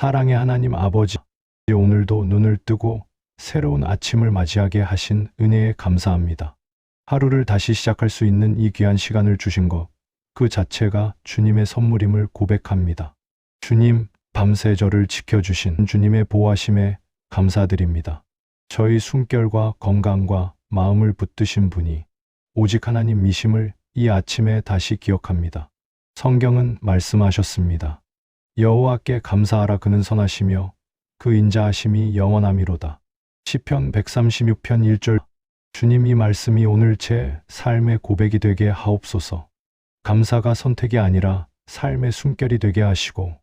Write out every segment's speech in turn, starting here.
사랑의 하나님 아버지, 오늘도 눈을 뜨고 새로운 아침을 맞이하게 하신 은혜에 감사합니다. 하루를 다시 시작할 수 있는 이 귀한 시간을 주신 것, 그 자체가 주님의 선물임을 고백합니다. 주님, 밤새 저를 지켜주신 주님의 보호하심에 감사드립니다. 저희 숨결과 건강과 마음을 붙드신 분이 오직 하나님 미심을 이 아침에 다시 기억합니다. 성경은 말씀하셨습니다. 여호와께 감사하라 그는 선하시며 그 인자하심이 영원함이로다. 시편 136편 1절 주님 이 말씀이 오늘 제 삶의 고백이 되게 하옵소서. 감사가 선택이 아니라 삶의 숨결이 되게 하시고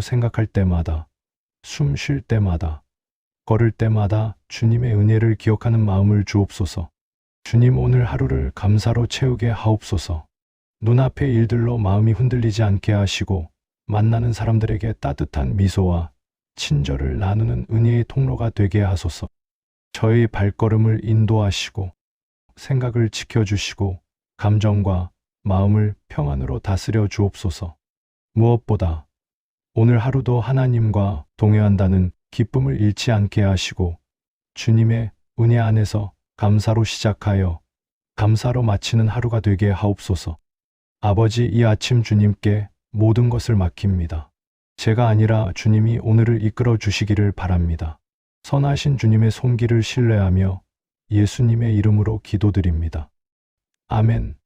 생각할 때마다 숨 쉴 때마다 걸을 때마다 주님의 은혜를 기억하는 마음을 주옵소서. 주님 오늘 하루를 감사로 채우게 하옵소서. 눈앞의 일들로 마음이 흔들리지 않게 하시고 만나는 사람들에게 따뜻한 미소와 친절을 나누는 은혜의 통로가 되게 하소서. 저의 발걸음을 인도하시고 생각을 지켜주시고 감정과 마음을 평안으로 다스려 주옵소서. 무엇보다 오늘 하루도 하나님과 동행한다는 기쁨을 잃지 않게 하시고 주님의 은혜 안에서 감사로 시작하여 감사로 마치는 하루가 되게 하옵소서. 아버지 이 아침 주님께 모든 것을 맡깁니다. 제가 아니라 주님이 오늘을 이끌어 주시기를 바랍니다. 선하신 주님의 손길을 신뢰하며 예수님의 이름으로 기도드립니다. 아멘.